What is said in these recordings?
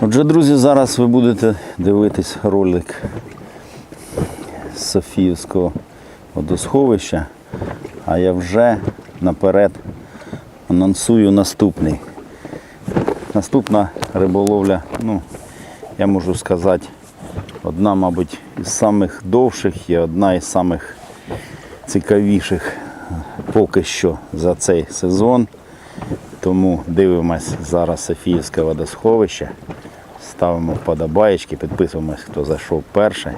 Отже, друзі, зараз ви будете дивитись ролик з Софіївського водосховища, а я вже наперед анонсую наступний. Наступна риболовля, ну, я можу сказати, одна, мабуть, із самих довших і одна із самих цікавіших поки що за цей сезон. Тому дивимось зараз Софіївське водосховище, ставимо вподобаєчки, підписуємось, хто зайшов перший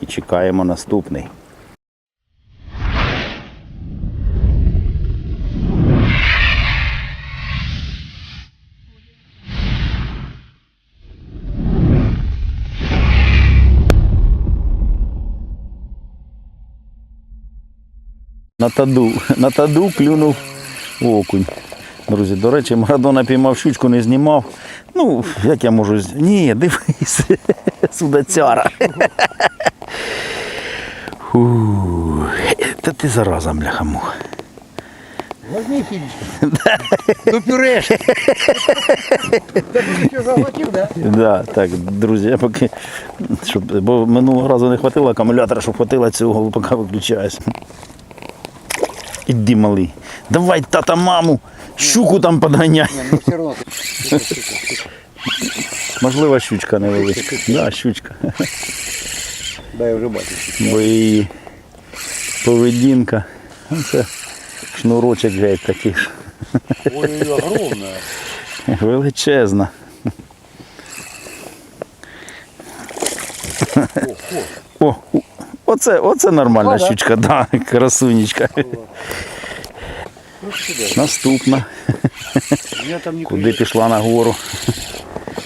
і чекаємо наступний. На таду, на таду клюнув окунь. Друзі, до речі, Марадона піймав щучку, не знімав. Ну, як я можу. Ні, дивись, судацяра. Та ти зараза, бляха муха. Возьми. Ну пюреш. Да? Да, так, друзі, я поки. Щоб, бо минулого разу не хватило акумулятора, щоб хватило цього, поки виключаюсь. Іди, малий. Давай, тата, маму, щуку там подганяй. Не, ну все равно. Можливо, щучка невеличка. Да, щучка. Да, я уже бачу. Бо її поведінка. ну, Це шнурочок геть такий ж. Ой, огромная. Величезна. О, о, оце, оце нормальна О, щучка, да, красунечка. Наступна. Меня там не Куди пішла нагору.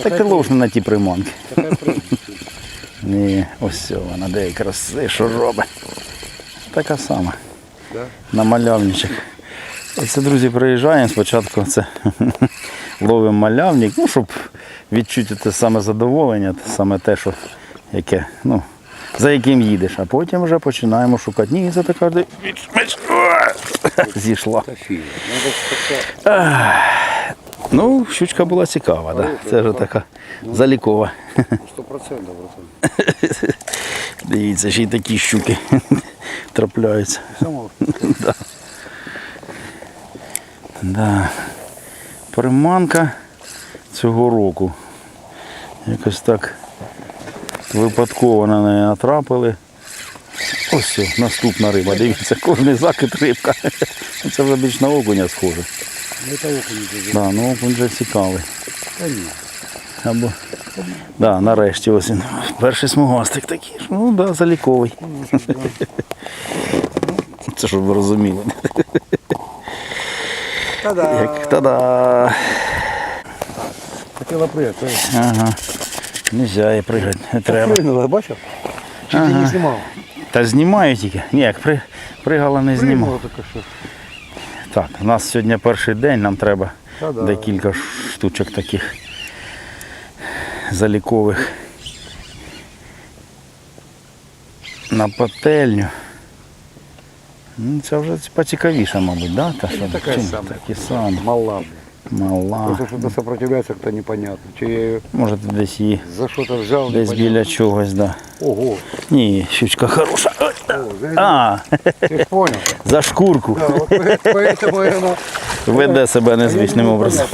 Так ти ловиш не на ті приманки. Ні, ось все, вона де краси, що робить. Така сама. Да? На малявничок. Оце, друзі, приїжджаємо спочатку це ловимо малявник, ну, щоб відчути те саме задоволення, те саме те, що яке, ну, за яким їдеш, а потім вже починаємо шукати. Ні, це така зійшла. Как-то Ну, щучка була цікава, да? це вже така залікова. сто процентов. братан. Дивіться, ще й такі щуки трапляються. Само. Да. Приманка цього року. Якось так випадково на неї натрапили. Ось все, наступна риба. Дивіться, кожний закид рибка. Це вже більш на окуня схоже. Ну это окунь уже. Да, ну окунь вже цікавий. Да нет. Або... Да, нарешті ось він. Перший смугастик такий. ж. Ну да, заліковий. Це щоб ви розуміли. Та-да. Як та-да. Хотела прыгать. ой. Ага. Нельзя і пригати, не треба. Прыгнула, бачил? Чуть ага. не снимал. Та знімаю тільки. Ні, як при... пригала не знімав. Так, у нас сьогодні перший день, нам треба Та-да. декілька штучок таких залікових на пательню. Ну, це вже поцікавіше, мабуть, да? Та, що, така сама. Такі самі. Мала. Мала. Просто что-то сопротивляется, как-то непонятно. Че я ее Може ти десь її за что-то взял, десь непонятно. біля чогось, да. Ого. Ні, щучка хороша. Ой, О, за, А, Ты ж понял? за шкурку. Да, вот поэтому она... Веде себе незвичним образом.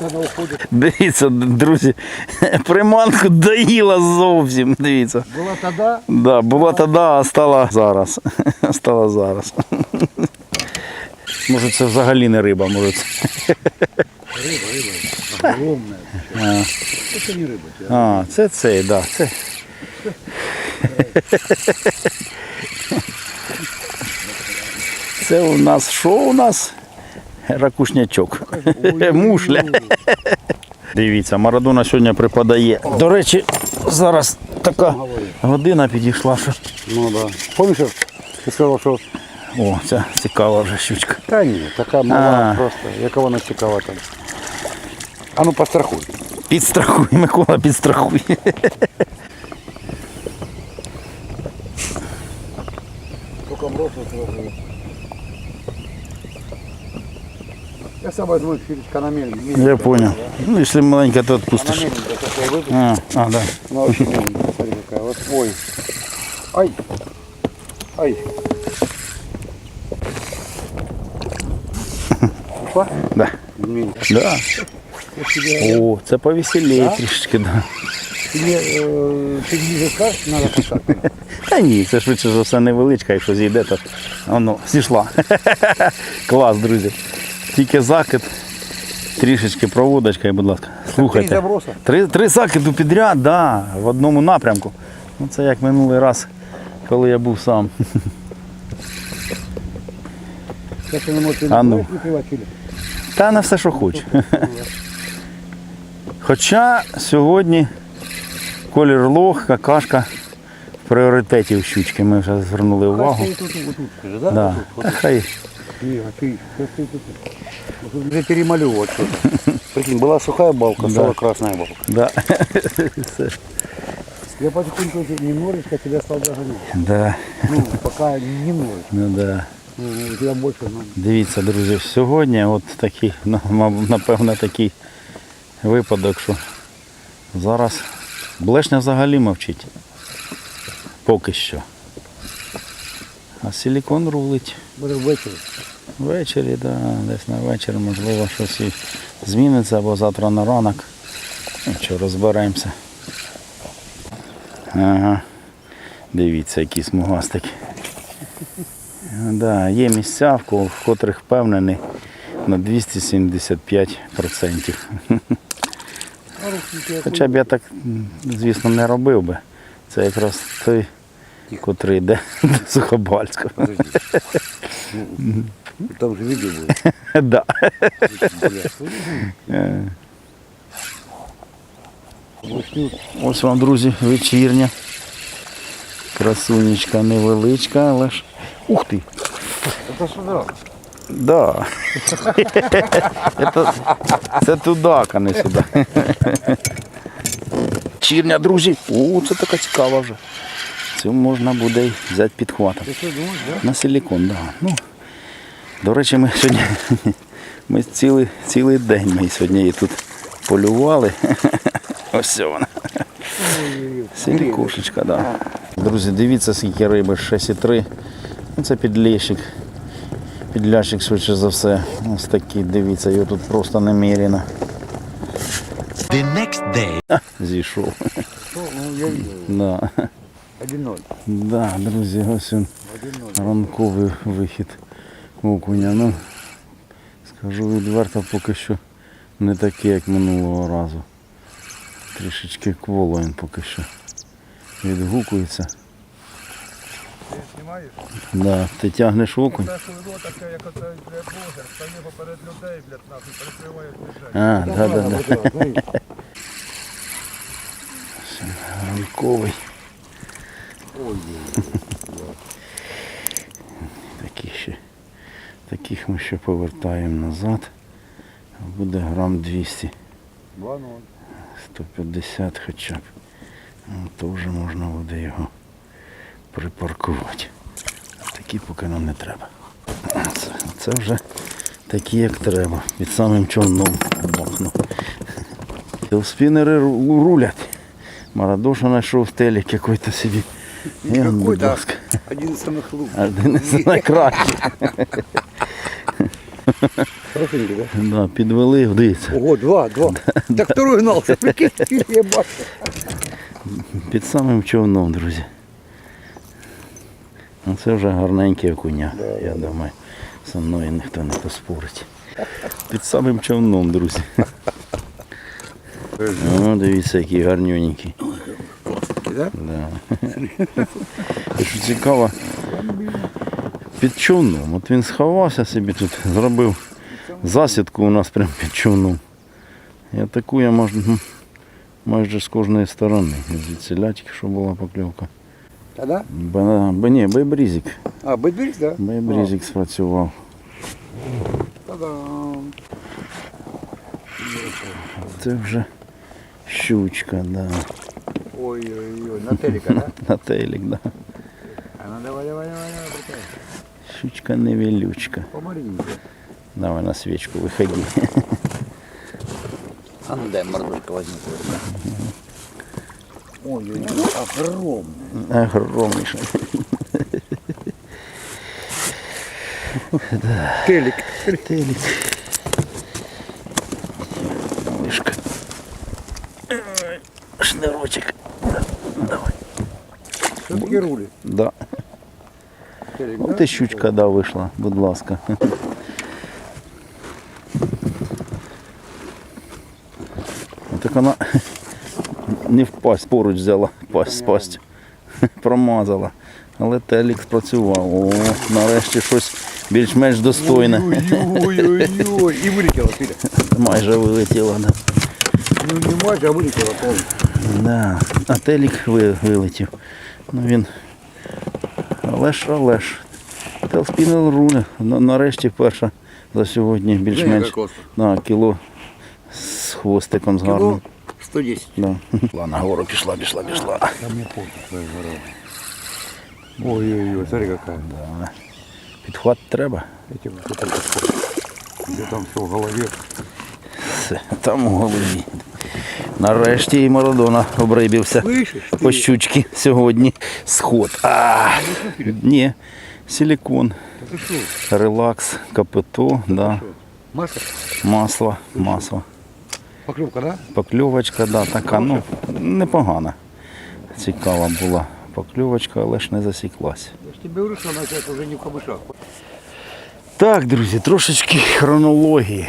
Она уходит. Дивіться, друзі, приманку доїла зовсім. Дивіться. Была тогда, Да, була тоді, а стала зараз. Стала зараз. Може це взагалі не риба, може це. рыба, рыба, огромная. Это не рыба. тебе. А, це цей, да, це. Це у нас що у нас? Ракушнячок. Мушля. Дивіться, Марадона сьогодні припадає. До речі, зараз така година підійшла, що. Ну да. Помнишь, ты сказал, что... О, це цікава вже щучка. Да нет, такая мала А. просто. Я кого настекала там. А ну пострахуй. Підстрахуй, Микола, підстрахуй. Только бросил сразу. Я возьму филечка на мельник. Я понял. Ну, если маленько, то А на отпустишь. я выйду. А, а, да. Ну, смотри какая. Вот, ой. Ай. Ай. Ушла? Да. Мельник. Да. Тебе, О, це повеселіє Да? трішечки, да. тебе э, ты ниже скажешь, надо писать. Та ні, це швидше за все невеличка, якщо зійде, то воно зійшла. Клас, друзі. Тільки закид, трішечки проводочка, і, будь ласка. Слухайте. Три заброса. Три, три закиду підряд, да, в одному напрямку. Ну, це як минулий раз, коли я був сам. Сейчас я можешь А ну. Та на все, що хоче. Хоча сьогодні колір лох, какашка в пріоритеті у щучки. Ми вже звернули увагу. Катя и тут, вот тут скажи, да? Да. Вот Та тут, хай. Не, а ты, сейчас ты тут. Вот тут Уже перемалевывать. Прикинь, была сухая балка, стала красная балка. Да. Все. Я потихоньку эти немножечко тебя стал догонять. Да. Ну, пока немножечко. Ну, да. Ну, у тебя больше, ну, Дивіться, друзі, сьогодні от такий, ну, мабуть, напевно, такий випадок, що зараз блешня взагалі мовчить. Поки що. А силікон рулить. буде ввечері. Ввечері, да, десь на вечір, можливо, щось і зміниться або завтра на ранок. Ну, що, розберемося. Ага. Дивіться, які смугастики. Да, є місця, в котрих впевнений на 275%. Хоча б я так, звісно, не робив би. Це якраз той, котрий йде до Сухобальського. Ну, Там же Е. Блеснет. Ось вам, друзі, вечірня. Красунечка невеличка, але ж. Ух ти! Это. Да. це, це туди, а не сюди. Чірня, друзі. О, це така цікава вже. Цю можна буде взяти підхватом. На силікон, так. Да. Ну, до речі, ми сьогодні ми цілий, цілий день ми сьогодні її тут полювали. Ось вона. Силікушечка, так. Да. Друзі, дивіться, скільки риби 6,3. Ну, Це підлещик. Підлящик швидше за все. Ось такий, дивіться, його тут просто неміряно. The next day. Зійшов. Ну. Да. 1-0. Да, друзі, ось він. ранковий вихід окуня. Ну, скажу відверто, поки що не такий, як минулого разу. Трішечки кволо він поки що відгукується. Ти? Да, ти тягнеш окунь. Це швидко таке, як оце блядь, блогер, стає поперед людей, блядь, нахуй, перекриває движення. А, да, да, да. Ранковий. Такі ще. Таких ми ще повертаємо назад. Буде грам 200. 2-0. 150 хоча б. Ну, то вже можна буде його припаркувати. Такі поки нам не треба. Це, це вже такі, як треба. Під самим човном бахну. Спінери рулять. Марадоша знайшов телек який-то собі. І он, Какой-то один из самых лучших. Один із найкращих. Хорошенький, да? Да, підвели, дивіться. Ого, два, два. Так второй гнался, прикинь, я бачу. Під самим човном, друзі. Ну, Це вже гарненький окуня, я думаю. Со мною ніхто не поспорить. Під самим човном, друзі. О, дивіться, який гарнюненький. Да? Що цікаво, під човном. От він сховався собі тут, зробив засідку у нас прямо під човном. І атакує я мож- м, майже з кожної сторони. Звідси лячки, що була покльовка. Тогда? Б, б, ні, бейбрізик. А, Бэдберис, да? Бейбрізик спрацював. Та-дам. Це вже щучка, да. Ой-ой-ой, на телека, да? На телек, да. А ну давай, давай, давай, давай, братан. Щучка невелючка. Помаленьку. Давай на свічку виходи. А ну дай мордочку возьми. Ой-ой-ой, огромный. Огромніше. Телек. Телек. Мишка. Ой, Шнурочок. Давай. Таки рулит? Да. Телек, От і щучка да, вийшла, будь ласка. Так вона не впасть, поруч взяла, пасть, спасть. Промазала. Але телік спрацював. О, нарешті щось більш-менш достойне. Ой-ой-ой. И вылетела, Филя. Майже вилетіло. Да. Ну не майже, а вылетела полностью. Да. А телік ви- вилетів. Ну він. Але ж, але ж. Телспінел руль. На- Нарешті перша за сьогодні більш-менш. Да, кіло з хвостиком з гарним. Кило 110. Да. Пішла на гору, пішла, пішла, пішла. Да мне пофиг, твоя гора. Ой-ой-ой, смотри какая. Да. Підхват треба. Эти вот это вот. Где там все в голове. Все, там у голові. Нарешті і Марадона обрибівся. Слышишь? По щучки сьогодні. Сход. А, ні, силікон, Ты что? релакс, капито, да. Масло? масло, масло. Поклевка, да? Покльовочка, да, така, ну, непогана. Цікава була покльовочка, але ж не засіклась. Что она сейчас уже не в камышах. Так, друзі, трошечки хронології.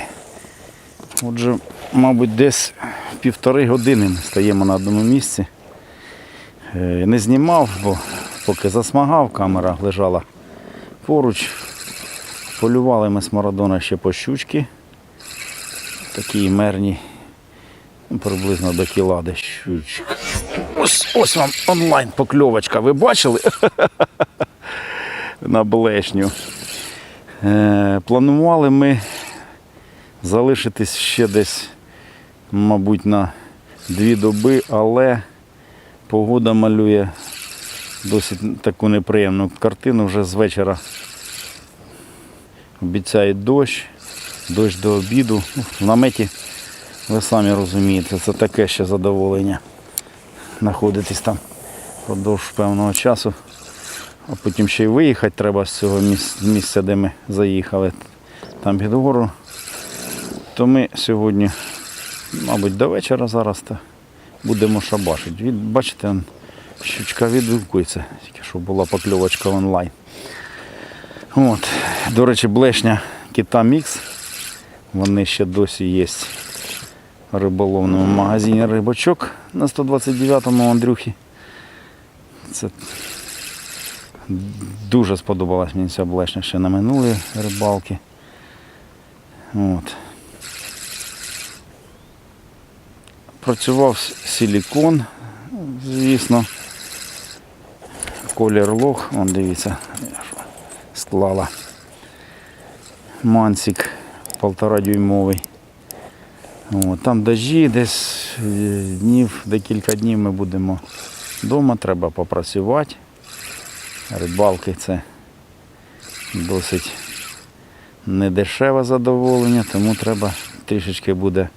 Отже, мабуть, десь півтори години ми стоїмо на одному місці. Е, Не знімав, бо поки засмагав, камера лежала поруч. Полювали ми з Марадона ще по щучки. Такі мерні, приблизно до кіла десь. Ось, ось вам онлайн покльовочка. Ви бачили? На блешню. Е, Планували ми залишитись ще десь, мабуть, на дві доби, але погода малює досить таку неприємну картину. Вже з вечора обіцяє дощ, дощ до обіду. Ну, В наметі, ви самі розумієте, це таке ще задоволення знаходитись там впродовж певного часу. А потім ще й виїхати треба з цього міс- місця, де ми заїхали, там під гору. То ми сьогодні, мабуть, до вечора зараз та будемо шабашити. Від, бачите, щучка відвивкується, тільки що була покльовочка онлайн. От. До речі, блешня кита мікс. Вони ще досі є риболовному магазині рибочок на 129-му Андрюхі. Це Дуже сподобалась мені ця блешня ще на минулій рибалки. От. Працював силікон, звісно. Колір лох, он дивіться, склала. Мансик полтора дюймовий. От, там дожі, десь е, днів, декілька днів ми будемо вдома, треба попрацювати. Рибалки це досить недешеве задоволення, тому треба трішечки буде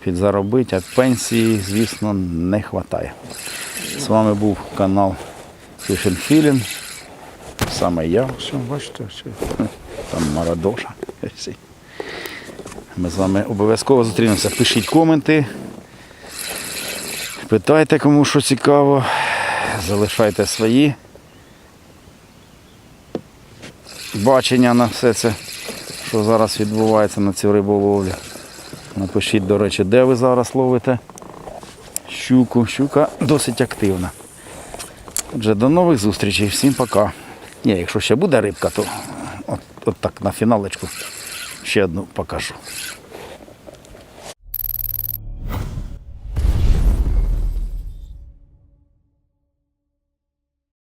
підзаробити, а пенсії, звісно, не вистачає. З вами був канал Fishing Feeling. Саме я, все, бачите, все. Там Марадоша. Ми з вами обов'язково зустрінемося. Пишіть коменти. Питайте, кому що цікаво. Залишайте свої бачення на все це, що зараз відбувається на цій риболовлі. Напишіть, до речі, де ви зараз ловите щуку. Щука досить активна. Отже, до нових зустрічей. Всім пока. Ні, якщо ще буде рибка, то от, от так на фіналочку ще одну покажу.